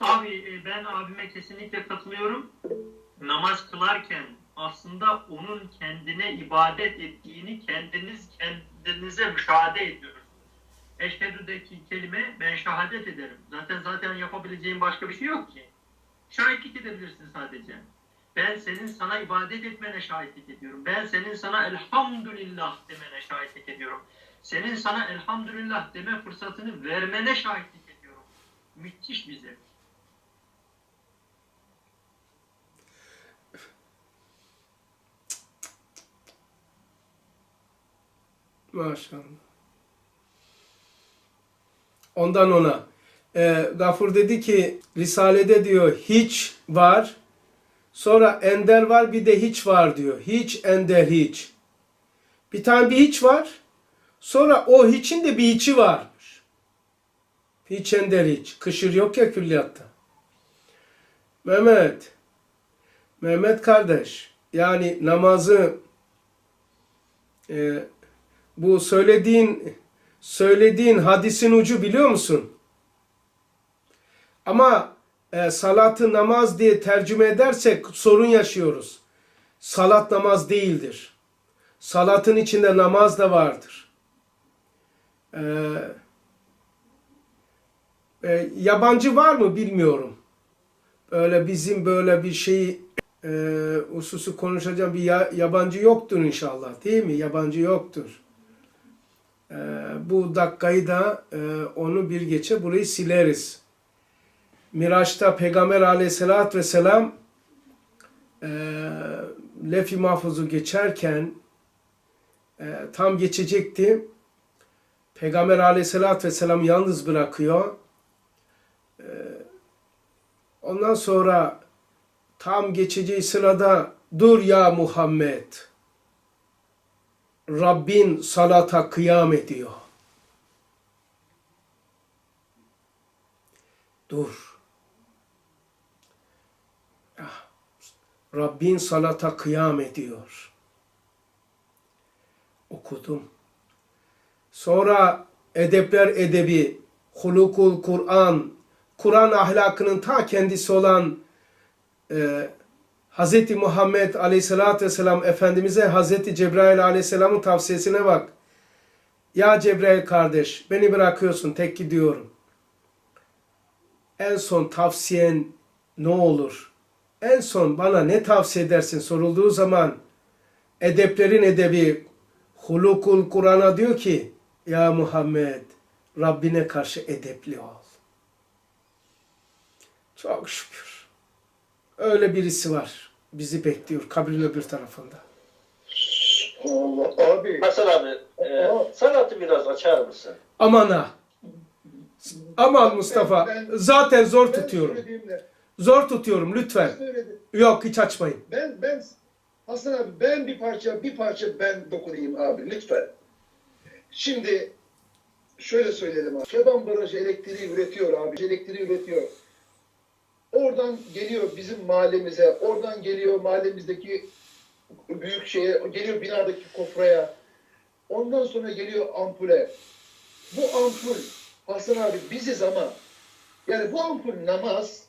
Abi e, ben abime kesinlikle katılıyorum. Namaz kılarken aslında onun kendine ibadet ettiğini kendiniz kendinize müşahede ediyorsunuz. Eşhedü'deki kelime ben şehadet ederim. Zaten zaten yapabileceğin başka bir şey yok ki. Şahitlik edebilirsin sadece. Ben senin sana ibadet etmene şahitlik ediyorum. Ben senin sana elhamdülillah demene şahitlik ediyorum. Senin sana elhamdülillah deme fırsatını vermene şahitlik ediyorum. Müthiş bir zevk. maşallah. Ondan ona. Ee, Gafur dedi ki Risale'de diyor hiç var. Sonra ender var bir de hiç var diyor. Hiç ender hiç. Bir tane bir hiç var. Sonra o hiçin de bir içi varmış. Hiç ender hiç. Kışır yok ya külliyatta. Mehmet. Mehmet kardeş. Yani namazı e, bu söylediğin söylediğin hadisin ucu biliyor musun? Ama e, salatı namaz diye tercüme edersek sorun yaşıyoruz. Salat namaz değildir. Salatın içinde namaz da vardır. E, e, yabancı var mı bilmiyorum. Böyle bizim böyle bir şey e, hususu konuşacağım bir ya- yabancı yoktur inşallah değil mi? Yabancı yoktur. E, bu dakikayı da e, onu bir geçe burayı sileriz. Miraç'ta Peygamber aleyhissalatü vesselam e, Lef-i Mahfuz'u geçerken e, tam geçecekti. Peygamber aleyhissalatü vesselam yalnız bırakıyor. E, ondan sonra tam geçeceği sırada dur ya Muhammed. Rabbin salata kıyam ediyor. Dur. Ah, Rabbin salata kıyam ediyor. Okudum. Sonra edepler edebi, hulukul Kur'an, Kur'an ahlakının ta kendisi olan e, Hz. Muhammed Aleyhisselatü Vesselam Efendimiz'e Hz. Cebrail Aleyhisselam'ın tavsiyesine bak. Ya Cebrail kardeş beni bırakıyorsun tek gidiyorum. En son tavsiyen ne olur? En son bana ne tavsiye edersin sorulduğu zaman edeplerin edebi hulukul Kur'an'a diyor ki ya Muhammed Rabbine karşı edepli ol. Çok şükür. Öyle birisi var. Bizi bekliyor kabrin öbür tarafında. Allah abi. Hasan abi, e, sanatı biraz açar mısın? Aman ha. Aman Mustafa. ben- Zaten zor Ben tutuyorum. Zor tutuyorum lütfen. Yok hiç açmayın. Ben ben Hasan abi ben bir parça bir parça ben dokunayım abi lütfen. Şimdi şöyle söyleyelim abi. Keban Barajı elektriği üretiyor abi. Elektriği üretiyor. Oradan geliyor bizim mahallemize, oradan geliyor mahallemizdeki büyük şeye, geliyor binadaki kofraya. Ondan sonra geliyor ampule. Bu ampul Hasan abi biziz ama yani bu ampul namaz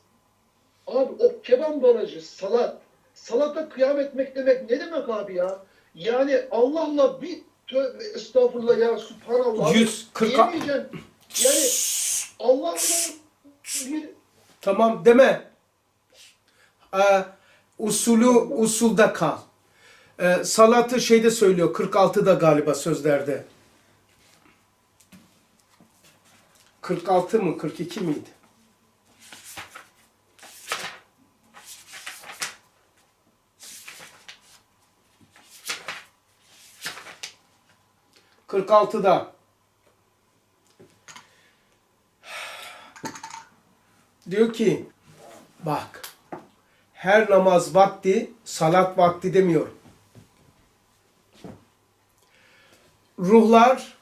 Abi o keban barajı, salat, salata kıyam etmek demek ne demek abi ya? Yani Allah'la bir tövbe estağfurullah ya subhanallah. abi, 140 diyemeyeceğim. Yani Allah'la bir Tamam deme. Ee, usulü usulda kal. Ee, salatı şeyde söylüyor 46'da galiba sözlerde. 46 mı 42 miydi? Kırk altıda. Diyor ki bak her namaz vakti salat vakti demiyor. Ruhlar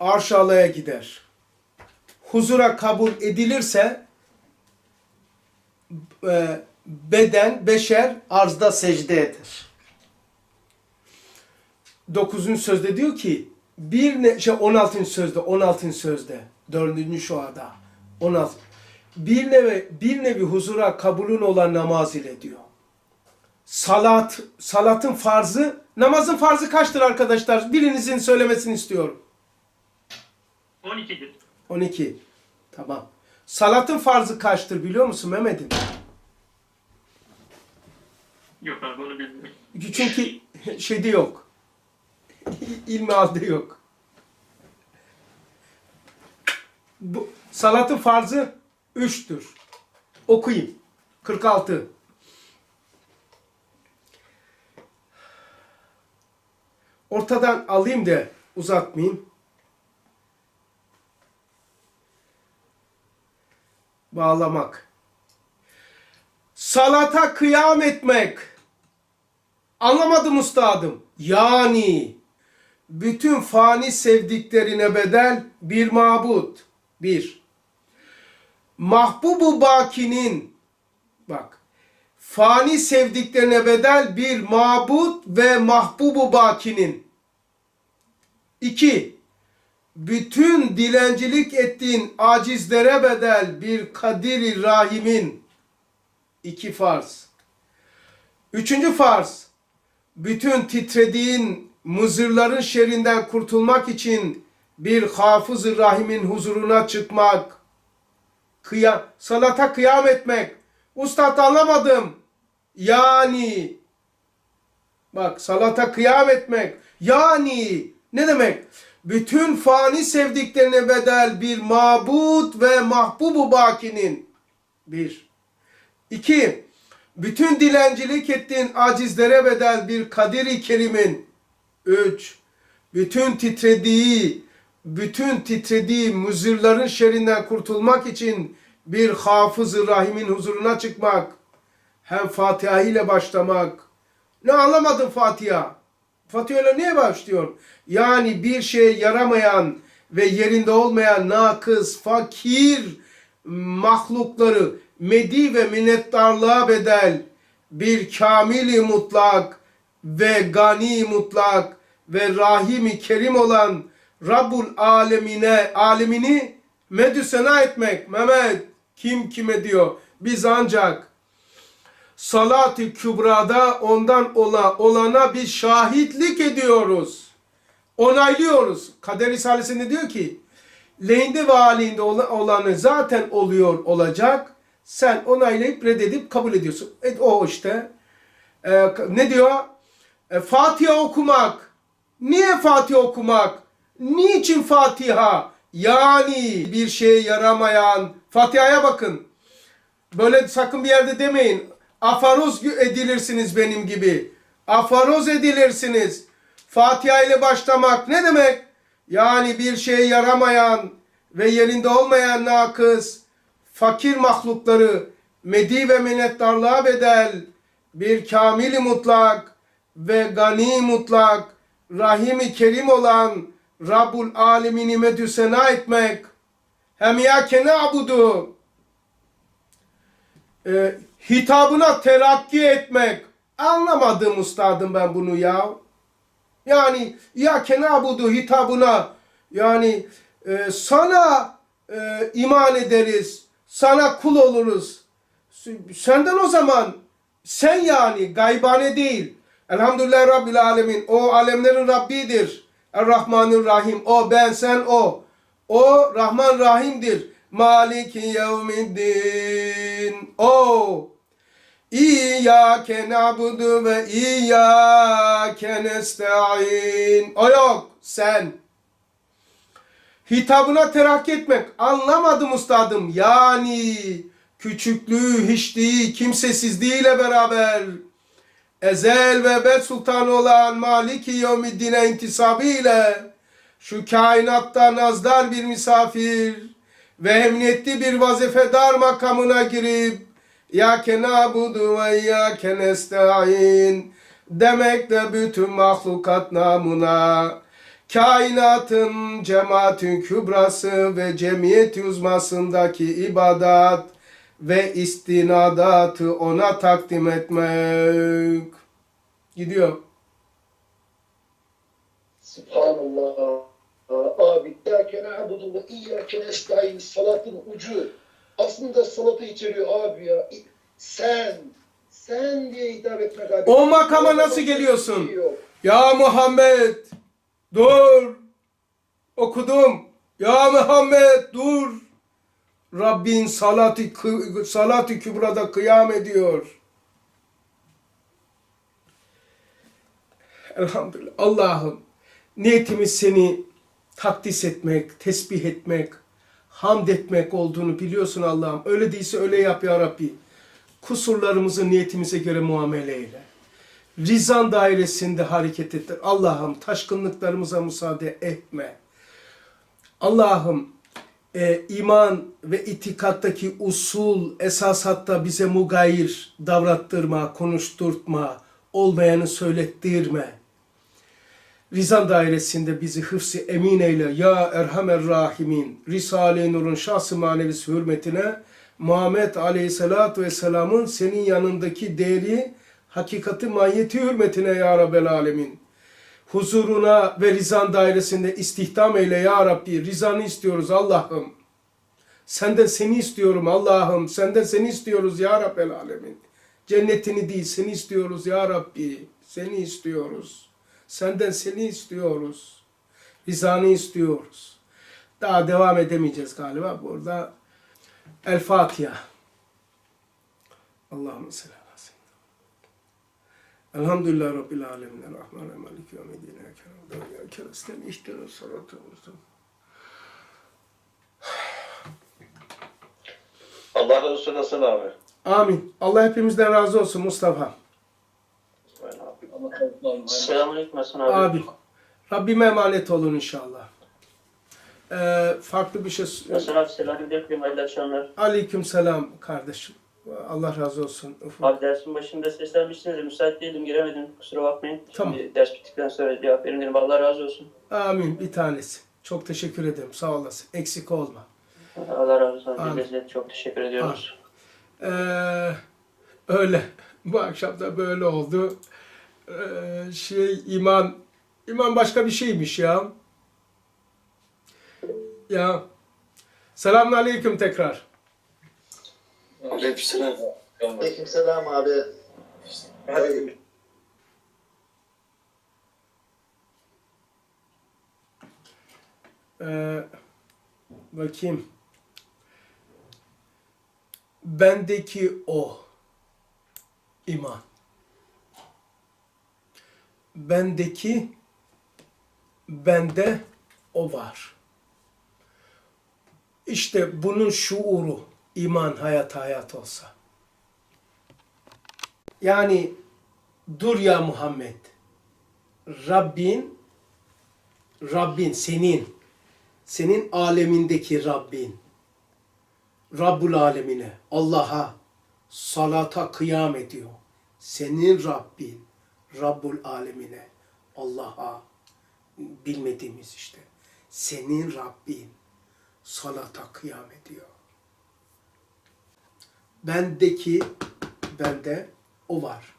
arş alaya gider. Huzura kabul edilirse e, beden, beşer arzda secde eder. Dokuzuncu sözde diyor ki bir ne, şey 16. sözde 16. sözde dördüncü şuada Ona bir nevi, bir nevi huzura kabulün olan namaz ile diyor. Salat, salatın farzı, namazın farzı kaçtır arkadaşlar? Birinizin söylemesini istiyorum. 12'dir. 12. Tamam. Salatın farzı kaçtır biliyor musun Mehmet'im? Yok abi onu bilmiyorum. Çünkü şeyde yok. İlmi aldı yok. Bu, salatın farzı 3'tür. Okuyayım. 46. Ortadan alayım da uzatmayayım. Bağlamak. Salata kıyam etmek. Anlamadım ustadım. Yani bütün fani sevdiklerine bedel bir mabut. Bir. Mahbubu Baki'nin bak fani sevdiklerine bedel bir mabut ve mahbubu Baki'nin. İki. Bütün dilencilik ettiğin acizlere bedel bir kadiri rahimin. iki farz. Üçüncü farz bütün titrediğin mızırların şerrinden kurtulmak için bir hafız-ı rahimin huzuruna çıkmak, kıya, salata kıyam etmek. Ustad anlamadım. Yani, bak salata kıyam etmek. Yani, ne demek? Bütün fani sevdiklerine bedel bir mabut ve mahbubu bakinin. Bir. İki, bütün dilencilik ettiğin acizlere bedel bir kadiri kerimin. Üç, bütün titrediği, bütün titrediği muzırların şerrinden kurtulmak için bir hafız-ı rahimin huzuruna çıkmak. Hem Fatiha ile başlamak. Ne anlamadın Fatiha? Fatiha ile niye başlıyor? Yani bir şeye yaramayan ve yerinde olmayan nakıs, fakir mahlukları medi ve minnettarlığa bedel bir kamili mutlak ve gani mutlak ve rahimi kerim olan Rabbul alemine alemini medü sena etmek. Mehmet kim kime diyor? Biz ancak salat-ı kübrada ondan ola, olana bir şahitlik ediyoruz. Onaylıyoruz. Kader Risalesi'nde diyor ki lehinde ve aleyhinde olanı zaten oluyor olacak. Sen onaylayıp reddedip kabul ediyorsun. E, o işte. E, ne diyor? E, Fatiha okumak. Niye Fatiha okumak? Niçin Fatiha? Yani bir şeye yaramayan. Fatiha'ya bakın. Böyle sakın bir yerde demeyin. Afaroz edilirsiniz benim gibi. Afaroz edilirsiniz. Fatiha ile başlamak ne demek? Yani bir şeye yaramayan ve yerinde olmayan nakıs, fakir mahlukları medi ve minnettarlığa bedel bir kamili mutlak ve gani mutlak, rahimi kerim olan Rabbul alemini medü sena etmek. Hem ya kene abudu e, hitabına terakki etmek. Anlamadım ustadım ben bunu ya. Yani ya kenabudu hitabına yani e, sana e, iman ederiz. Sana kul oluruz. Senden o zaman sen yani gaybane değil. Elhamdülillah Rabbil Alemin. O alemlerin Rabbidir. Er-Rahmanir-Rahim. O ben sen o. O Rahman Rahim'dir. Maliki yevmiddin. O. İyyâke na'budu ve iyyâke nesta'in. O yok. Sen. Hitabına terakki etmek. Anlamadım ustadım. Yani küçüklüğü, hiçliği, kimsesizliğiyle beraber ezel ve ebed sultanı olan Maliki Yevmiddin'e intisabıyla şu kainatta nazdar bir misafir ve emniyetli bir vazifedar makamına girip ya kenabudu ve ya kenesta'in demek de bütün mahlukat namına kainatın cemaatin kübrası ve cemiyeti uzmasındaki ibadat ve istinadatı ona takdim etmek. Gidiyor. Subhanallah. Abi İyyâke na'budu ve iyyâke nestaîn salatın ucu. Aslında salatı içeriyor abi ya. Sen, sen diye hitap etmek abi. O makama nasıl geliyorsun? Ya Muhammed dur. Okudum. Ya Muhammed dur. Rabbin salatı kı- salatı kübrada kıyam ediyor. Elhamdülillah. Allah'ım niyetimiz seni takdis etmek, tesbih etmek, hamd etmek olduğunu biliyorsun Allah'ım. Öyle değilse öyle yap ya Rabbi. Kusurlarımızı niyetimize göre muamele eyle. Rizan dairesinde hareket ettir. Allah'ım taşkınlıklarımıza müsaade etme. Allah'ım e, iman ve itikattaki usul, esasatta bize mugayir davrattırma, konuşturtma, olmayanı söylettirme. Rizan dairesinde bizi hıfsi emin eyle ya Erhamer Rahimin. Risale-i Nur'un şahsı manevisi hürmetine Muhammed Aleyhisselatü Vesselam'ın senin yanındaki değeri, hakikati, mahiyeti hürmetine ya Rabbel Alemin. Huzuruna ve rizan dairesinde istihdam eyle ya Rabbi. Rizanı istiyoruz Allah'ım. Senden seni istiyorum Allah'ım. Senden seni istiyoruz ya Rabbel Alemin. Cennetini değil seni istiyoruz ya Rabbi. Seni istiyoruz. Senden seni istiyoruz. Rizanı istiyoruz. Daha devam edemeyeceğiz galiba. Burada El Fatiha. Ala seyyidina. Elhamdülillah Rabbil alemin. Rahman Maliki yevmiddin. Ya kereste ihtine salatu Allah razı olsun abi. Amin. Allah hepimizden razı olsun Mustafa. Selamünaleyküm Hasan abi. Abi. Rabbime emanet olun inşallah. Ee, farklı bir şey... Hasan abi selamünaleyküm. Hayırlı akşamlar. Aleyküm selam kardeşim. Allah razı olsun. Ufuk. Abi dersin başında seslenmişsiniz de müsait değildim giremedim. Kusura bakmayın. Tamam. Şimdi ders bittikten sonra cevap verin dedim. Allah razı olsun. Amin. Bir tanesi. Çok teşekkür ederim. Sağ olasın. Eksik olma. Allah razı olsun. Amin. Biz de çok teşekkür ediyoruz. Ee, öyle. Bu akşam da böyle oldu. Ee, şey iman iman başka bir şeymiş ya. Ya. Selamun aleyküm tekrar. Aleykümselam. Aleykümselam abi. Hadi. Ee, bakayım. Bendeki o iman. Bendeki bende o var. İşte bunun şuuru iman hayat hayat olsa. Yani dur ya Muhammed. Rabbin Rabbin senin senin alemindeki Rabbin Rabbul alemine Allah'a salata kıyam ediyor. Senin Rabbin Rabbul alemine Allah'a bilmediğimiz işte. Senin Rabbin salata kıyam ediyor. Bendeki bende o var.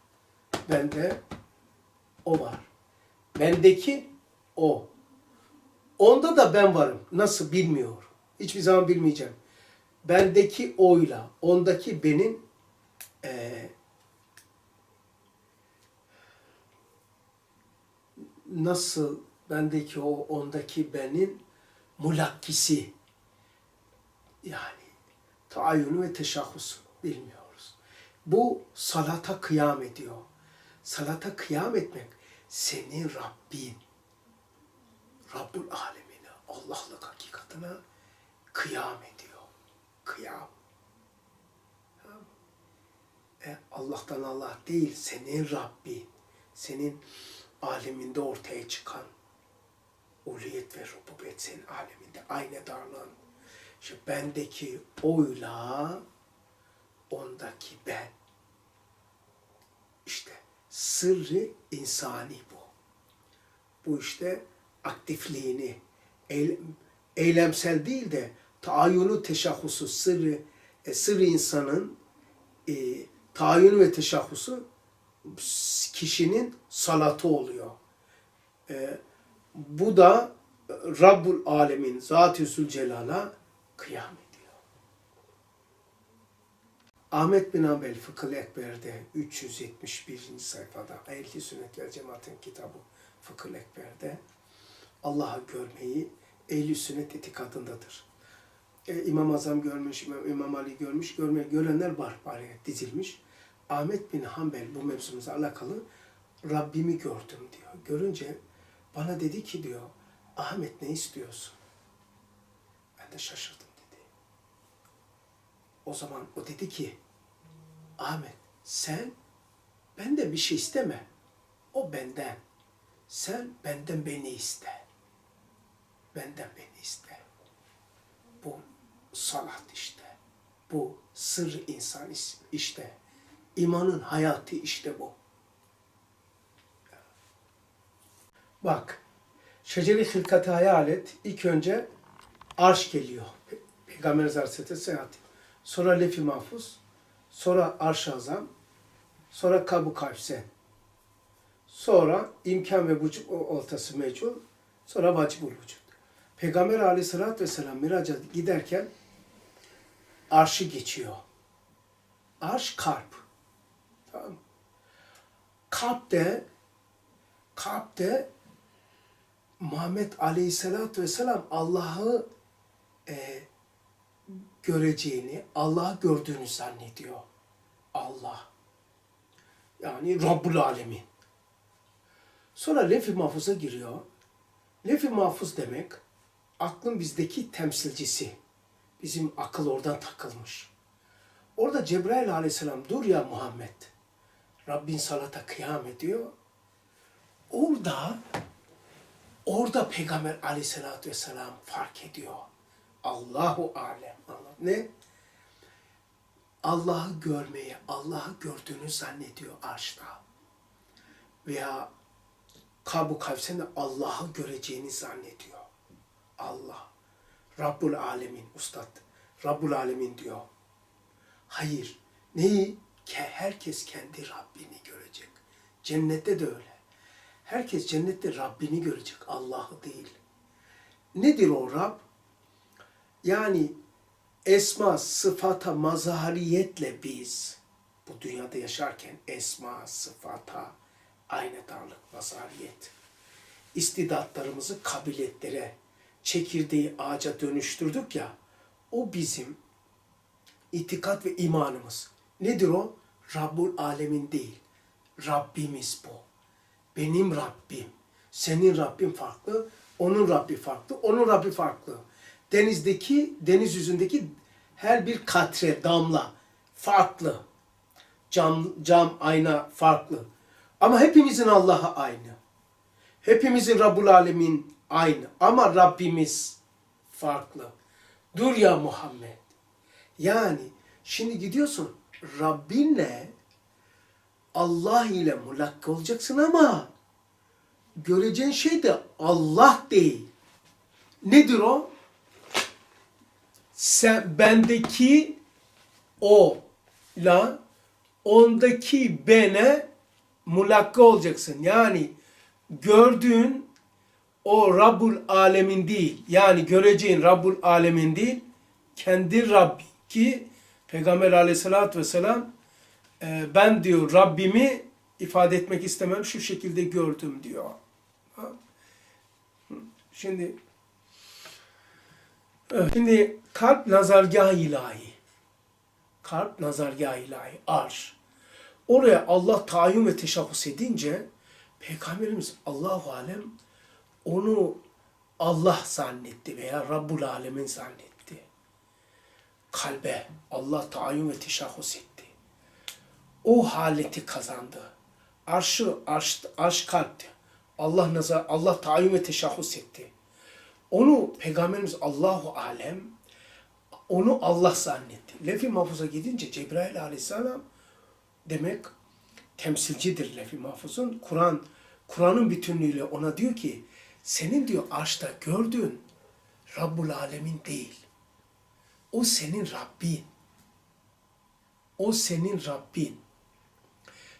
Bende o var. Bendeki o. Onda da ben varım. Nasıl bilmiyorum. Hiçbir zaman bilmeyeceğim. Bendeki oyla, ondaki benim eee, nasıl bendeki o, ondaki benim mulakkisi yani taayyunu ve teşahhusu bilmiyoruz. Bu salata kıyam ediyor. Salata kıyam etmek senin Rabbin. Rabbul alemine, Allah'lık hakikatine kıyam ediyor. Kıyam. E, Allah'tan Allah değil, senin Rabbin. Senin aleminde ortaya çıkan uliyet ve rububiyet senin aleminde aynı darlığın. Şimdi bendeki oyla ondaki ben. İşte sırrı insani bu. Bu işte aktifliğini, eyle- eylemsel değil de taayyunu teşahhusu, sırrı, e, sırrı insanın e, taayyunu ve teşahhusu kişinin salatı oluyor. E, bu da Rabbul Alemin Zat-ı Zülcelal'a kıyam ediyor. Ahmet bin Hanbel Fıkıh Ekber'de 371. sayfada Ehli Sünnet ve Cemaat'in kitabı Fıkıh Ekber'de Allah'ı görmeyi Ehli Sünnet itikadındadır. E, İmam Azam görmüş, İmam, İmam Ali görmüş, görme, görenler var bari dizilmiş. Ahmet bin Hanbel bu mevzumuzla alakalı Rabbimi gördüm diyor. Görünce bana dedi ki diyor, Ahmet ne istiyorsun? Ben de şaşırdım. O zaman o dedi ki, Ahmet sen benden bir şey isteme. O benden. Sen benden beni iste. Benden beni iste. Bu salat işte. Bu sır insan işte. İmanın hayatı işte bu. Bak, şeceri hılkatı hayal et. İlk önce arş geliyor. Pe- Peygamber Aleyhisselatü seyahat. Sonra lefi mahfuz. Sonra arş-ı azam. Sonra kabu kavsen. Sonra imkan ve vücut ortası mecul. Sonra vacibul vücut. Peygamber aleyhissalatü vesselam miraca giderken arşı geçiyor. Arş kalp. Tamam mı? Kalpte kalpte Muhammed Aleyhisselatü Vesselam Allah'ı e, göreceğini, Allah'ı gördüğünü zannediyor. Allah. Yani Rabbul Alemin. Sonra lef-i mahfuza giriyor. Lef-i mahfuz demek aklın bizdeki temsilcisi. Bizim akıl oradan takılmış. Orada Cebrail aleyhisselam dur ya Muhammed. Rabbin salata kıyam ediyor. Orada orada Peygamber aleyhissalatü vesselam fark ediyor. Allahu alem. Ne? Allah'ı görmeye, Allah'ı gördüğünü zannediyor arşta. Veya Kabu Kavsen'de Allah'ı göreceğini zannediyor. Allah. Rabbul Alemin Ustad. Rabbul Alemin diyor. Hayır. Neyi? Ke herkes kendi Rabbini görecek. Cennette de öyle. Herkes cennette Rabbini görecek. Allah'ı değil. Nedir o Rab? Yani esma, sıfata, mazhariyetle biz bu dünyada yaşarken esma, sıfata, aynedarlık, mazhariyet, istidatlarımızı kabiliyetlere, çekirdeği ağaca dönüştürdük ya, o bizim itikat ve imanımız. Nedir o? Rabbul Alemin değil. Rabbimiz bu. Benim Rabbim. Senin Rabbin farklı, onun Rabbi farklı, onun Rabbi farklı. Denizdeki, deniz yüzündeki her bir katre, damla farklı. Cam, cam, ayna farklı. Ama hepimizin Allah'ı aynı. Hepimizin Rabbul Alemin aynı. Ama Rabbimiz farklı. Dur ya Muhammed. Yani şimdi gidiyorsun Rabbinle Allah ile mulakka olacaksın ama göreceğin şey de Allah değil. Nedir o? Sen bendeki o la ondaki bene mulakka olacaksın. Yani gördüğün o Rabbul Alemin değil. Yani göreceğin Rabbul Alemin değil. Kendi Rabbi ki Peygamber aleyhissalatü vesselam e, ben diyor Rabbimi ifade etmek istemem şu şekilde gördüm diyor. Şimdi evet, şimdi kalp nazargah ilahi. Kalp nazargah ilahi. Arş. Oraya Allah tayin ve teşahhus edince Peygamberimiz Allahu Alem onu Allah zannetti veya Rabbul Alemin zannetti. Kalbe Allah tayin ve teşahhus etti. O haleti kazandı. Arşı, arş, arş kalpti. Allah nazar, Allah tayin ve teşahhus etti. Onu Peygamberimiz Allahu Alem onu Allah zannetti. Lef-i mahfuza gidince Cebrail aleyhisselam demek temsilcidir lef-i mahfuzun. Kur'an Kur'an'ın bütünlüğüyle ona diyor ki senin diyor arşta gördüğün Rabbul Alemin değil. O senin Rabbin. O senin Rabbin.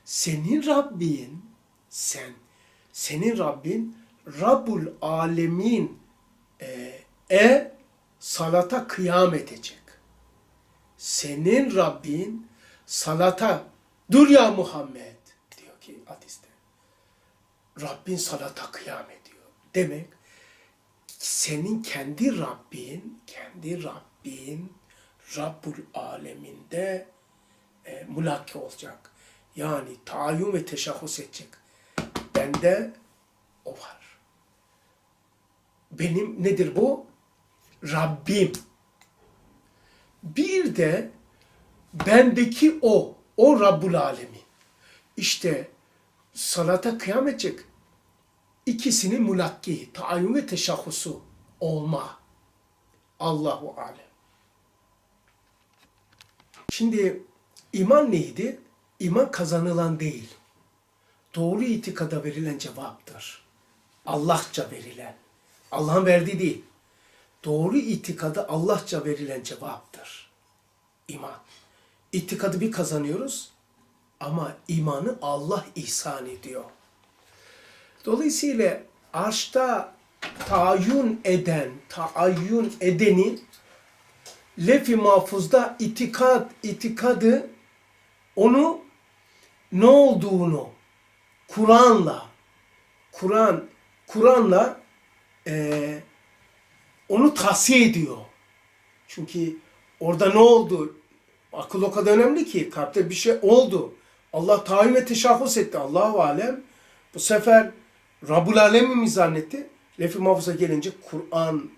Senin Rabbin sen senin Rabbin Rabbul Alemin e, e salata kıyam edecek. Senin Rabbin salata dur ya Muhammed diyor ki hadiste. Rabbin salata kıyam ediyor. Demek senin kendi Rabbin, kendi Rabbin Rabbul Aleminde e, mulaki olacak. Yani tayin ve teşahhus edecek. Bende o var. Benim nedir bu? Rabbim. Bir de bendeki o, o Rabbul Alemi. İşte salata kıyam edecek. İkisinin mulakki, tayin ve teşahhusu olma. Allahu Alem. Şimdi iman neydi? İman kazanılan değil. Doğru itikada verilen cevaptır. Allahça verilen. Allah'ın verdiği değil. Doğru itikada Allahça verilen cevaptır. İman. İtikadı bir kazanıyoruz ama imanı Allah ihsan ediyor. Dolayısıyla arşta tayin eden, taayyün edeni lef-i mahfuzda itikat, itikadı onu ne olduğunu Kur'an'la Kur'an Kur'an'la eee, onu tahsiye ediyor. Çünkü orada ne oldu? Akıl o kadar önemli ki kalpte bir şey oldu. Allah tayin ve teşahhus etti. Allahu alem. Bu sefer Rabbul Alem mi zannetti? Lef-i Mahfuz'a gelince Kur'an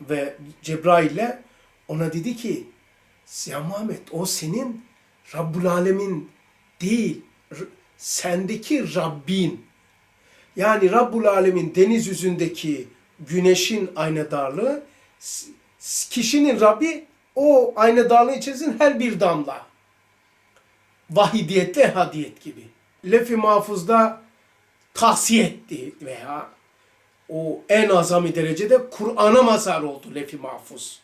ve Cebrail'le ona dedi ki ya Muhammed o senin Rabbul Alemin değil. Sendeki Rabbin. Yani Rabbul Alemin deniz yüzündeki güneşin aynadarlığı kişinin Rabbi o aynadarlığın içerisinde her bir damla. Vahidiyette hadiyet gibi. Lef-i mahfuzda tahsiye etti veya o en azami derecede Kur'an'a mazhar oldu lef-i mahfuz.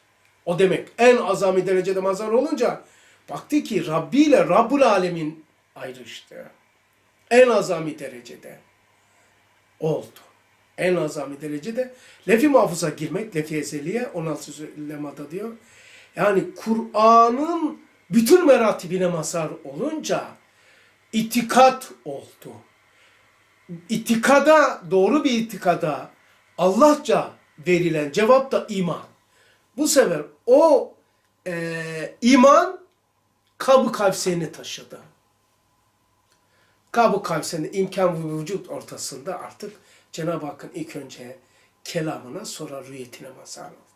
O demek en azami derecede mazhar olunca baktı ki Rabbi ile Rabbul Alemin ayrıştı. En azami derecede oldu. En azami derecede lef-i mahfuza girmek, lef-i ezeliye 16. lemada diyor. Yani Kur'an'ın bütün meratibine mazhar olunca itikat oldu. İtikada, doğru bir itikada Allahça verilen cevap da iman. Bu sefer o e, iman kabı kavseni taşıdı. Kabı kavseni imkan ve vücut ortasında artık Cenab-ı Hakk'ın ilk önce kelamına sonra rüyetine mazhar oldu.